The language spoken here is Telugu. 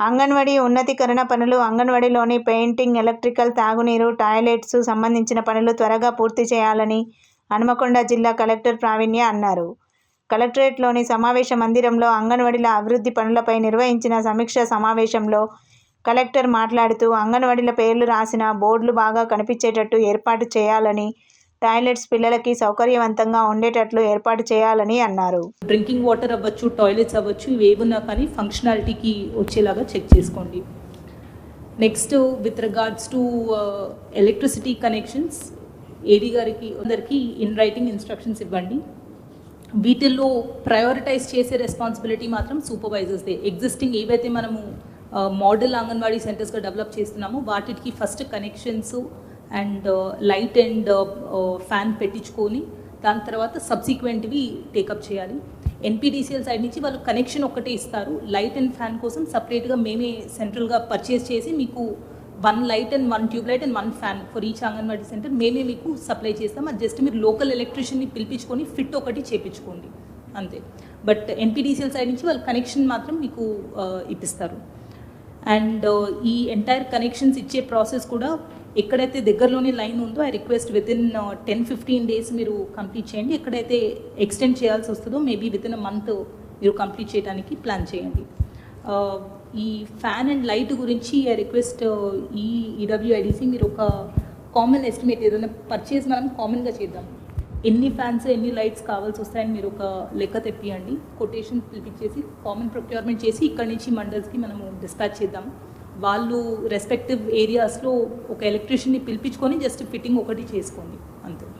అంగన్వాడీ ఉన్నతీకరణ పనులు అంగన్వాడీలోని పెయింటింగ్ ఎలక్ట్రికల్ తాగునీరు టాయిలెట్స్ సంబంధించిన పనులు త్వరగా పూర్తి చేయాలని హనుమకొండ జిల్లా కలెక్టర్ ప్రావీణ్య అన్నారు. కలెక్టరేట్లోని సమావేశ మందిరంలో అంగన్వాడీల అభివృద్ధి పనులపై నిర్వహించిన సమీక్ష సమావేశంలో కలెక్టర్ మాట్లాడుతూ అంగన్వాడీల పేర్లు రాసిన బోర్డులు బాగా కనిపించేటట్టు ఏర్పాటు చేయాలని టాయిలెట్స్ పిల్లలకి సౌకర్యవంతంగా ఉండేటట్లు ఏర్పాటు చేయాలని అన్నారు. డ్రింకింగ్ వాటర్ అవ్వచ్చు టాయిలెట్స్ అవ్వచ్చు ఇవి ఏమున్నా కానీ ఫంక్షనాలిటీకి వచ్చేలాగా చెక్ చేసుకోండి. Next with regards to electricity connections AD గారికి అందరికీ ఇన్ రైటింగ్ ఇన్స్ట్రక్షన్స్ ఇవ్వండి. వీటిల్లో ప్రయారిటైజ్ చేసే రెస్పాన్సిబిలిటీ మాత్రం సూపర్వైజర్స్దే ఎగ్జిస్టింగ్ ఏవైతే మనము మోడల్ అంగన్వాడీ సెంటర్స్గా డెవలప్ చేస్తున్నామో వాటికి first connections and uh, light and uh, uh, fan పెట్టించుకొని దాని తర్వాత సబ్సిక్వెంట్వి టేకప్ చేయాలి. ఎన్పిడిసిఎల్ సైడ్ నుంచి వాళ్ళు కనెక్షన్ ఒక్కటే ఇస్తారు. లైట్ అండ్ ఫ్యాన్ కోసం సపరేట్గా మేమే సెంట్రల్గా పర్చేస్ చేసి మీకు one light and one tube light and one fan for each anganwadi centre మేమే మీకు సప్లై చేస్తాం. అది జస్ట్ మీరు లోకల్ ఎలక్ట్రీషియన్ని పిలిపించుకొని ఫిట్ ఒకటి చేపించుకోండి. అంతే. బట్ ఎన్పిడిసిఎల్ సైడ్ నుంచి వాళ్ళు కనెక్షన్ మాత్రం మీకు ఇప్పిస్తారు. అండ్ uh, ఈ ఎంటైర్ కనెక్షన్స్ ఇచ్చే ప్రాసెస్ కూడా ఎక్కడైతే దగ్గరలోనే లైన్ ఉందో I request with in ten fifteen days మీరు కంప్లీట్ చేయండి. ఎక్కడైతే ఎక్స్టెండ్ చేయాల్సి వస్తుందో maybe with in a month మీరు కంప్లీట్ చేయడానికి ప్లాన్ చేయండి. Uh, ఈ ఫ్యాన్ అండ్ లైట్ గురించి ఐ రిక్వెస్ట్ uh, ఈ ఈడబ్ల్యూఐడిసి మీరు ఒక కామన్ ఎస్టిమేట్ ఏదైనా పర్చేస్ మనం కామన్గా చేద్దాం. ఎన్ని ఫ్యాన్స్ ఎన్ని లైట్స్ కావాల్సి వస్తాయని మీరు ఒక లెక్క తెప్పియండి. కొటేషన్ పిలిపించేసి కామన్ ప్రొక్యూర్మెంట్ చేసి ఇక్కడ నుంచి మండల్స్కి మనము డిస్పాచ్ చేద్దాం. వాళ్ళు రెస్పెక్టివ్ ఏరియాస్లో ఒక ఎలక్ట్రీషియన్ని పిలిపించుకొని జస్ట్ ఫిట్టింగ్ ఒకటి చేసుకోండి. అంతే.